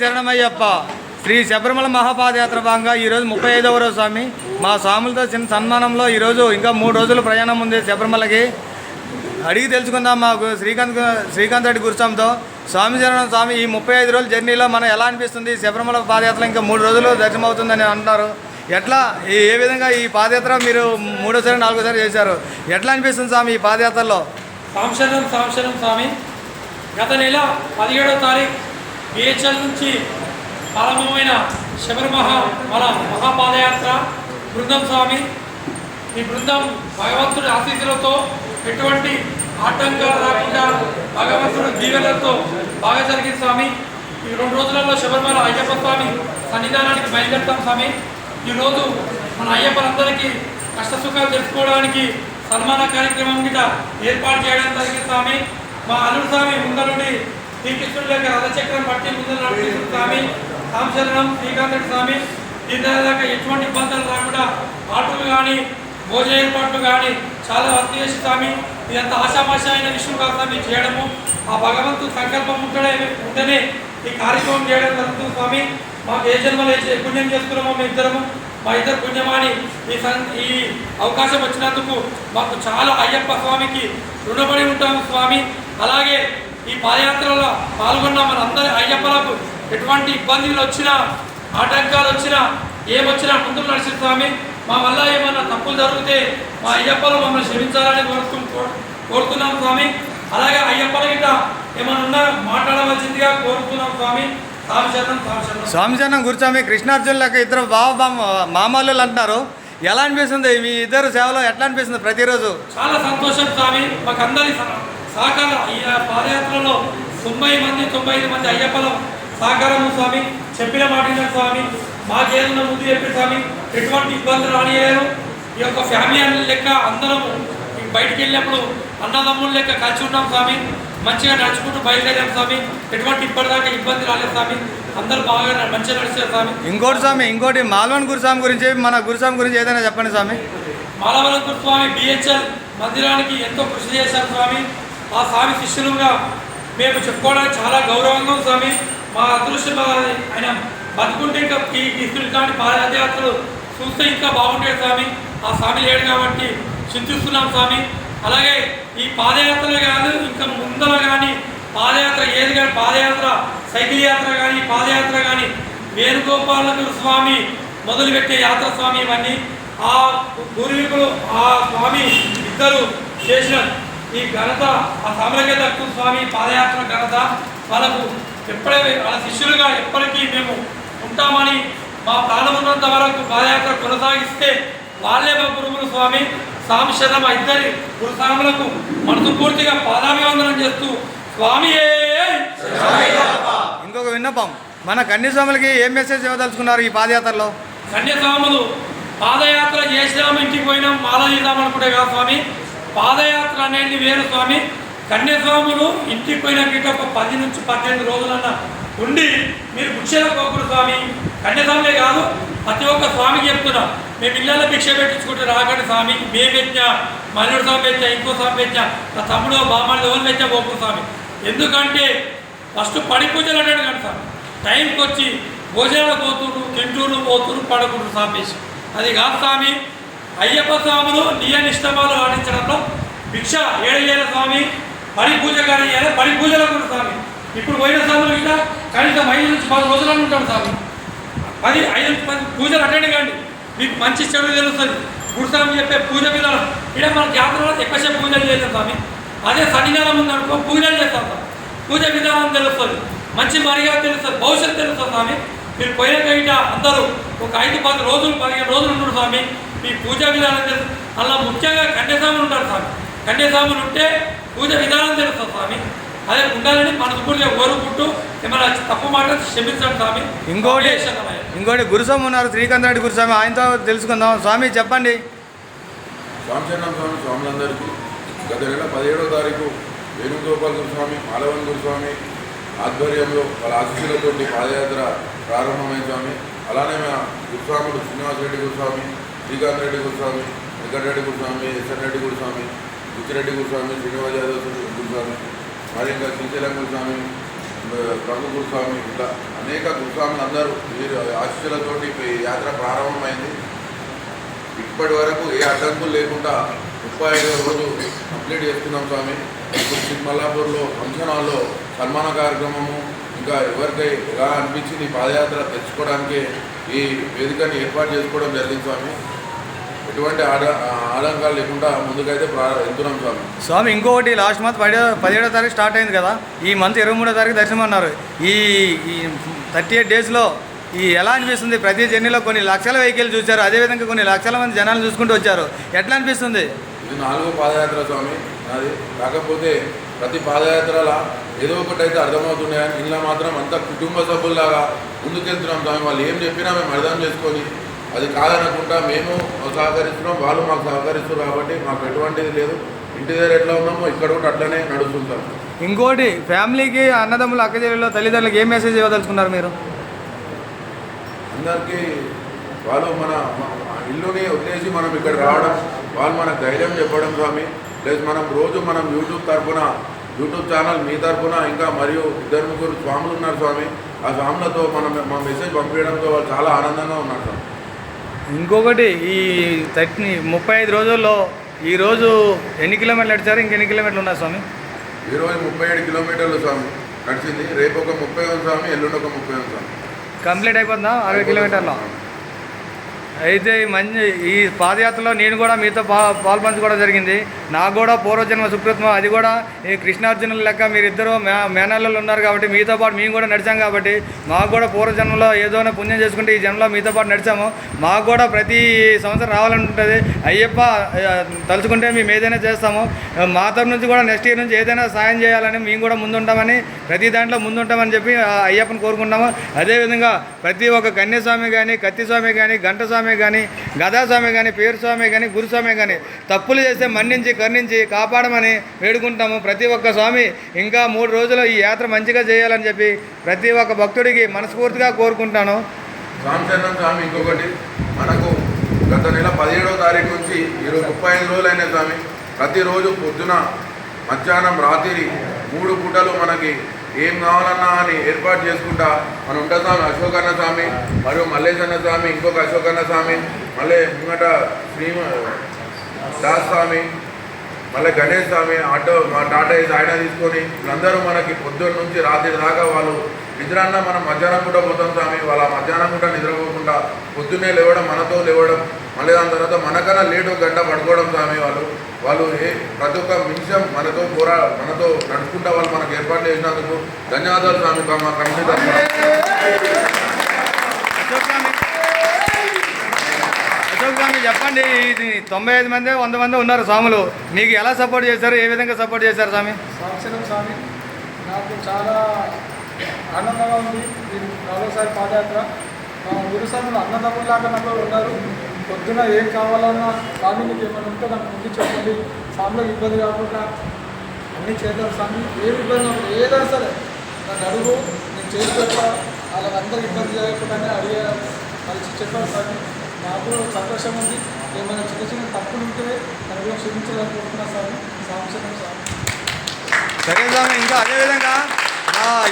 శరణమయ్యప్ప. శ్రీ శబరిమల మహాపాదయాత్ర భాగంగా ఈరోజు ముప్పై ఐదవ రోజు స్వామి. మా స్వాములతో చిన్న సన్మానంలో ఈరోజు ఇంకా మూడు రోజులు ప్రయాణం ఉంది శబరిమలకి. అడిగి తెలుసుకుందాం మాకు శ్రీకాంత్ శ్రీకాంత్ రెడ్డి గురుస్వామితో. స్వామి శరణం స్వామి ఈ ముప్పై ఐదు రోజుల జర్నీలో మనం ఎలా అనిపిస్తుంది? శబరిమల పాదయాత్ర ఇంకా మూడు రోజులు దర్శనం అవుతుందని అంటున్నారు ఎట్లా? ఏ విధంగా ఈ పాదయాత్ర మీరు మూడోసారి నాలుగోసారి చేశారు? ఎట్లా అనిపిస్తుంది స్వామి ఈ పాదయాత్రలో? సాంశనం సాంశనం స్వామి. గత నెల పదిహేడో తారీఖు బిహెచ్ఎల్ నుంచి ప్రారంభమైన శబరిమహ మన మహాపాదయాత్ర బృందం స్వామి. ఈ బృందం భగవంతుడి ఆశీస్సులతో ఎటువంటి ఆటంకాలు రాకుండా భగవంతుడి దీవెనలతో బాగా జరిగింది స్వామి. ఈ రెండు రోజులలో శబరిమల అయ్యప్ప స్వామి సన్నిధానానికి బయలుదేరుతాం స్వామి. ఈరోజు మన అయ్యప్పలందరికీ కష్ట సుఖాలు తెలుసుకోవడానికి సన్మాన కార్యక్రమం గిట ఏర్పాటు చేయడం జరిగింది స్వామి. మా అల్లుడు స్వామి ముందరుండి శ్రీకృష్ణుడి యొక్క రథచక్రం పట్టి ముందర నడిపిస్తున్న స్వామి సాంశరణం శ్రీకాంతుడి స్వామి దీని దాకా ఎటువంటి ఇబ్బందులు రాకుండా ఆటోలు కానీ భోజన ఏర్పాట్లు కానీ చాలా వర్క్ చేసి స్వామి ఇదంతా ఆశామాష అయిన విషయం కాదు స్వామి చేయడము ఆ భగవంతుడు సంకల్పం ఉంటడే ఉంటేనే ఈ కార్యక్రమం చేయడం జరుగుతుంది స్వామి. మాకు ఏ జన్మలు ఏ పుణ్యం చేస్తున్నామో మీ ఇద్దరము మా ఇద్దరు పుణ్యమాని ఈ సం ఈ అవకాశం వచ్చినందుకు మాకు చాలా అయ్యప్ప స్వామికి రుణపడి ఉంటాము స్వామి. అలాగే ఈ పాదయాత్రలో పాల్గొన్న మనందరి అయ్యప్పలకు ఎటువంటి ఇబ్బందులు వచ్చినా ఆటంకాలు వచ్చినా ఏమొచ్చినా ముందుకు నడిచిన స్వామి. మా వల్ల ఏమన్నా తప్పులు జరిగితే మా అయ్యప్పలు మమ్మల్ని క్షమించాలని కోరుతు కోరుతున్నాం స్వామి. అలాగే అయ్యప్పల గిట్ట ఏమన్నా ఉన్నా మాట్లాడవలసిందిగా కోరుతున్నాం స్వామి. స్వామి శరణం గురుస్వామి కృష్ణార్జున్ లెక్క ఇద్దరు బావ మామూలు అంటున్నారు. ఎలా అనిపిస్తుంది? మీ ఇద్దరు సేవలో ఎట్లా అనిపిస్తుంది ప్రతిరోజు? చాలా సంతోషం స్వామి. మాకు అందరి సహకారం ఈ పాదయాత్రలో తొంభై మంది తొంభై ఐదు మంది అయ్యప్పలం సహకారము స్వామి చెప్పిన మాట విన్నారు స్వామి మాకేదన్నా ముందు చెప్పి స్వామి ఎటువంటి ఇబ్బందులు రానియలేరు ఈ యొక్క ఫ్యామిలీ అనే లెక్క అందరము బయటికి వెళ్ళినప్పుడు అన్నదమ్ముల లెక్క కలిసి ఉన్నాం స్వామి మంచిగా నడుచుకుంటూ బయలుదేరాం స్వామి ఎటువంటి ఇప్పటిదాకా ఇబ్బంది రాలేదు స్వామి అందరూ బాగా మంచిగా నడిచారు స్వామి. ఇంకోటి స్వామి ఇంకోటి మాల్వన్ గురుస్వామి గురించి మన గురుస్వామి గురించి ఏదైనా చెప్పండి స్వామి. మాలవరంకుడు స్వామి బిహెచ్ఎల్ మందిరానికి ఎంతో కృషి చేశారు స్వామి. ఆ స్వామి శిష్యులుగా మేము చెప్పుకోవడానికి చాలా గౌరవంగా ఉంది స్వామి. మా అదృష్టం ఆయన బతుకుంటే ఇంకా ఈ పాదయాత్రలు చూస్తే ఇంకా బాగుంటాయి స్వామి. ఆ స్వామి లేడు కాబట్టి చింతిస్తున్నాం స్వామి. అలాగే ఈ పాదయాత్రలు కాదు ఇంకా ముందర కానీ పాదయాత్ర ఏది కానీ పాదయాత్ర సైకిల్ యాత్ర కానీ పాదయాత్ర కానీ వేణుగోపాలకుడు స్వామి మొదలుపెట్టే యాత్ర స్వామి ఇవన్నీ. ఆ పూర్వీకులు ఆ స్వామి ఇద్దరు చేసిన ఈ ఘనత ఆ సామ్రాజ్య దక్కు స్వామి పాదయాత్ర ఘనత. వాళ్ళకు ఎప్పుడే వాళ్ళ శిష్యులుగా ఎప్పటికీ మేము ఉంటామని మా ప్రాణం ఉన్నంత వరకు పాదయాత్ర కొనసాగిస్తే వాళ్ళే మా గురువులు స్వామి. స్వామి శర్మ ఇద్దరి గురుస్వాములకు మనసు పూర్తిగా పాదాభివందనం చేస్తూ స్వామి ఇంకొక విన్నపం. మన కన్యస్వాములకి ఏం మెసేజ్ ఇవ్వదలుచుకున్నారు ఈ పాదయాత్రలో? కన్యాస్వాములు పాదయాత్ర చేసినాం ఇంటికి పోయినాం మాల చేద్దాం అనుకుంటే కాదు స్వామి. పాదయాత్ర అనేది వేరు స్వామి. కన్యాస్వాములు ఇంటికి పోయినాక ఒక పది నుంచి పద్దెనిమిది రోజులన్నా ఉండి మీరు భిక్షల కోకులు స్వామి. కన్యాస్వాములే కాదు ప్రతి ఒక్క స్వామికి చెప్తున్నాం. మేము ఇళ్ళలో భిక్ష పెట్టించుకుంటే రాకండి స్వామి మేము పెట్టినా మల్లుడు స్వామి పెట్టా ఇంకో స్వామి పెట్టా నా తమ్ముడు బామ్మడి ఎవరు పెట్టా పోకు స్వామి. ఎందుకంటే ఫస్ట్ పడి పూజలు అంటాడు కానీ స్వామి. టైంకి వచ్చి భోజనాలు పోతుండ్రు తింటూరు పోతుండ్రు పడకుండా స్వామి. అది కాదు స్వామి అయ్యప్ప స్వాములు నియ నిష్టమాలు ఆడించడంలో భిక్ష ఏడయ్యేల స్వామి బడి పూజ కానీ బడి పడి పూజలో కూడా స్వామి. ఇప్పుడు పోయిన స్వాములు ఇట్లా కనీసం ఐదు నుంచి పది రోజులను ఉంటాడు స్వామి. పది ఐదు పది పూజలు అటెండ్ కండి. మీకు మంచి చెడు తెలుస్తుంది. గురుస్వామి చెప్పే పూజ విధానం. ఇక్కడ మన జాతరలో ఎక్కువసేపు పూజలు చేస్తాం స్వామి. అదే సన్నిధానం ఉందనుకో పూజలు చేస్తాం స్వామి. పూజ విధానం తెలుస్తుంది. మంచి మరిగా తెలుస్తుంది. భవిష్యత్తు తెలుస్తుంది స్వామి. మీరు పోయాక ఇట అందరూ ఒక ఐదు పది రోజులు పదిహేను రోజులు ఉంటారు స్వామి. మీ పూజ విధానం తెలుసు. అలా ముఖ్యంగా కన్యాస్వాములు ఉంటారు స్వామి. కన్యాస్వాములు ఉంటే పూజ విధానం తెలుస్తుంది స్వామి. అదే ఉండాలని మనస్ఫూర్తిగా కోరుకుంటూ ఏమైనా తప్పు మాట క్షమించండి స్వామి. ఇంకోటి. ఇంకోటి గురుస్వామి ఉన్నారు శ్రీకాంత్ రెడ్డి గురుస్వామి. ఆయనతో తెలుసుకుందాం. స్వామి చెప్పండి. స్వామిచరణం స్వామి స్వాములందరికీ గత నెల పదిహేడవ తారీఖు వేణుగోపాల్ గురుస్వామి మాలవన్ గురుస్వామి ఆధ్వర్యంలో వాళ్ళ ఆశీస్సులతోటి పాదయాత్ర ప్రారంభమైన స్వామి. అలానే మా గురుస్వాములు శ్రీనివాసరెడ్డి గురుస్వామి శ్రీకాంత్ రెడ్డి గురుస్వామి వెంకటరెడ్డి గురుస్వామి ఎస్ఎన్ రెడ్డి గురుస్వామి బుచ్చిరెడ్డి గురుస్వామి శ్రీనివాస్ యాదవ్ గురుస్వామి మరి ఇంకా శ్రీశైలం గురుస్వామి గంగు గురుస్వామి ఇట్లా అనేక గురుస్వాములు అందరూ వీరి ఆశీస్సులతోటి యాత్ర ప్రారంభమైంది. ఇప్పటి వరకు ఏ అడ్డంకులు లేకుండా ముప్పై ఐదో రోజు కంప్లీట్ చేసుకున్నాం స్వామి. ఇప్పుడు చిక్మల్లాపూర్లో ఫంక్షన్ హాల్లో సన్మాన కార్యక్రమము ఇంకా ఎవరికై ఎలా అనిపించింది పాదయాత్ర తెచ్చుకోవడానికి ఈ వేదికని ఏర్పాటు చేసుకోవడం జరిగింది స్వామి. ఎటువంటి ఆడ ఆడంకాలు లేకుండా ముందుకైతే వెళ్తున్నాం స్వామి. స్వామి ఇంకొకటి లాస్ట్ మంత్ పదిహేడో పదిహేడో తారీఖు స్టార్ట్ అయింది కదా ఈ మంత్ ఇరవై మూడో తారీఖు దర్శనం అన్నారు. ఈ ఈ థర్టీ ఎయిట్ డేస్లో ఈ ఎలా అనిపిస్తుంది? ప్రతి జర్నీలో కొన్ని లక్షల వెహికల్ చూశారు అదేవిధంగా కొన్ని లక్షల మంది జనాలు చూసుకుంటూ వచ్చారు. ఎట్లా అనిపిస్తుంది? ఇది నాలుగో పాదయాత్ర స్వామి నాది. కాకపోతే ప్రతి పాదయాత్రల ఏదో ఒకటి అయితే అర్థమవుతుంది కానీ ఇంట్లో మాత్రం అంతా కుటుంబ సభ్యుల్లాగా ముందుకెళ్తున్నాం స్వామి. వాళ్ళు ఏం చెప్పినా మేము అర్థం చేసుకొని అది కాదనకుండా మేము సహకరిస్తున్నాం వాళ్ళు మాకు సహకరిస్తున్నారు కాబట్టి మాకు ఎటువంటిది లేదు. ఇంటి దగ్గర ఎట్లా ఉన్నామో ఇక్కడ కూడా అట్లనే నడుస్తుంటాం ఇంకోటి ఫ్యామిలీకి అన్నదమ్ములు అక్కచెల్లెలు తల్లిదండ్రులకు ఏం మెసేజ్ ఇవ్వదలుచుకున్నారు మీరు? అందరికీ వాళ్ళు మన ఇల్లుని వదిలేసి మనం ఇక్కడ రావడం వాళ్ళు మనకు ధైర్యం చెప్పడం స్వామి. ప్లస్ మనం రోజు మనం యూట్యూబ్ తరపున యూట్యూబ్ ఛానల్ మీ తరపున ఇంకా మరియు ఇద్దరు ముగ్గురు స్వాములు ఉన్నారు స్వామి. ఆ స్వాములతో మనం మా మెసేజ్ పంపించడంతో వాళ్ళు చాలా ఆనందంగా ఉన్నారు స్వామి ఇంకొకటి ఈ థర్టీ ముప్పై ఐదు రోజుల్లో ఈరోజు ఎన్ని కిలోమీటర్లు నడిచారు? ఇంకెన్ని కిలోమీటర్లు ఉన్నాయి స్వామి? ఈరోజు ముప్పై ఏడు కిలోమీటర్లు స్వామి నడిచింది. రేపు ఒక ముప్పై ఉంది స్వామి ఎల్లుండి ఒక ముప్పై ఉంది స్వామి. కంప్లీట్ అయిపోతుందా? అరవై కిలోమీటర్లు? అయితే మంచి ఈ పాదయాత్రలో నేను కూడా మీతో పా పాల్పంచుకోవడం జరిగింది. నాకు కూడా పూర్వజన్మ సుకృత్వం అది కూడా ఈ కృష్ణార్జునుల లెక్క మీరిద్దరూ మే మేనల్లలు ఉన్నారు కాబట్టి మీతో పాటు మేము కూడా నడిచాం కాబట్టి మాకు కూడా పూర్వజన్మలో ఏదోనో పుణ్యం చేసుకుంటే ఈ జన్మలో మీతో పాటు నడిచాము. మాకు కూడా ప్రతి సంవత్సరం రావాలని ఉంటుంది అయ్యప్ప తలుచుకుంటే మేము ఏదైనా చేస్తాము. మా తరపు నుంచి కూడా నెక్స్ట్ ఇయర్ నుంచి ఏదైనా సాయం చేయాలని మేము కూడా ముందుంటామని ప్రతి దాంట్లో ముందుంటామని చెప్పి అయ్యప్పని కోరుకుంటాము అదేవిధంగా ప్రతి ఒక్క కన్యస్వామి కానీ కత్తి స్వామి కానీ గంట స్వామి కానీ గదాస్వామి కానీ పేరు స్వామి కానీ గురుస్వామి కానీ తప్పులు చేస్తే మన్నించి కరుణించి కాపాడమని వేడుకుంటాము. ప్రతి ఒక్క స్వామి ఇంకా మూడు రోజులు ఈ యాత్ర మంచిగా చేయాలని చెప్పి ప్రతి ఒక్క భక్తుడికి మనస్ఫూర్తిగా కోరుకుంటాను. స్వామి ఇంకొకటి మనకు గత నెల పదిహేడవ తారీఖు నుంచి ఈరోజు ముప్పై ఐదు రోజులైన స్వామి. ప్రతిరోజు పొద్దున మధ్యాహ్నం రాత్రి మూడు పూటలు మనకి ఏం కావాలన్నా అని ఏర్పాటు చేసుకుంటా. మనం ఉంటాం స్వామి అశోకన్న స్వామి మరియు మల్లేశన్న స్వామి ఇంకొక అశోకన్న స్వామి మళ్ళీ ముంగట శ్రీ దాస్ స్వామి మళ్ళీ గణేష్ స్వామి ఆటో మా టాటా ఇది ఆయన తీసుకొని వీళ్ళందరూ మనకి పొద్దున్న నుంచి రాత్రి దాకా వాళ్ళు నిద్రాన్న మనం మధ్యాహ్నం కూడా పోతాం స్వామి. వాళ్ళ మధ్యాహ్నం కూడా నిద్రపోకుండా పొద్దున్నే లేవడం మనతో లేవడం మళ్ళీ దాని తర్వాత మనకన్నా లేటు గంట పడుకోవడం స్వామి వాళ్ళు. వాళ్ళు ఏ ప్రతి ఒక్క నిమిషం మనతో పోరా మనతో నడుచుకుంటా వాళ్ళు మనకు ఏర్పాటు చేసినందుకు ధన్యవాదాలు స్వామి మా కమిటీ తరఫున. చెప్పండి ఇది తొంభై ఐదు మంది వంద మంది ఉన్నారు స్వాములు. మీకు ఎలా సపోర్ట్ చేశారు? ఏ విధంగా సపోర్ట్ చేశారు స్వామి? సంవత్సరం స్వామి నాకు చాలా ఆనందంగా ఉంది. నాలుగోసారి పాదయాత్ర. మా గురు స్వాములు అన్నదమ్ములాగా నాకు ఉన్నారు. పొద్దున ఏం కావాలన్నా స్వామి మీకు ఏమైనా ఉంటే నాకు ముందు చెప్పండి. స్వామిలోకి ఇబ్బంది కాకుండా అన్నీ చేద్దాం స్వామి ఏమి ఇబ్బంది కాకుండా ఏదైనా సరే నన్ను అడుగు. నేను చేసి వాళ్ళందరూ ఇబ్బంది చేయకుండానే అడిగే కలిసి చెప్పాను స్వామి నాకు సంతోషం ఉంది. ఏమైనా చిన్న చిన్న తప్పులు ఉంటే తను కూడా క్షమించాలనుకుంటున్నా స్వామి సంవత్సరం స్వామి సరే స్వామి ఇంకా అదేవిధంగా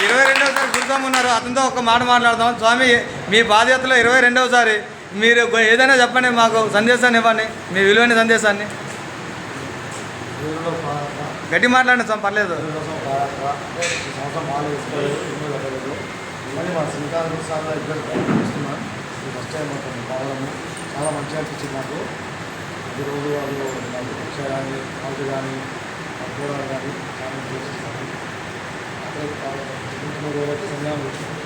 ఇరవై రెండవసారి గురుస్వామి ఉన్నారు. అతనితో ఒక మాట మాట్లాడదాం. స్వామి మీ బాధ్యతలో ఇరవై రెండవసారి మీరు ఏదైనా చెప్పండి మాకు సందేశాన్ని ఇవ్వండి మీ విలువైన సందేశాన్ని. గట్టి మాట్లాడండి స్వామి పర్లేదు. మళ్ళీ మా శ్రీకాంత్ సార్లో ఇద్దరు చూస్తున్నాను ఇది ఫస్ట్ టైం అవుతుంది పాదము చాలా మంచిగా అనిపించింది నాకు. ప్రతిరోజు వాళ్ళు రిక్షా కానీ కానీ కూరలు కానీ చాలా అక్కడ వచ్చింది.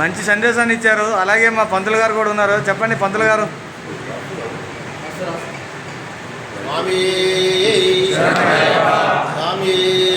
మంచి సందేశాన్ని ఇచ్చారు. అలాగే మా పంతులు గారు కూడా ఉన్నారు. చెప్పండి పంతులు గారు. స్వామి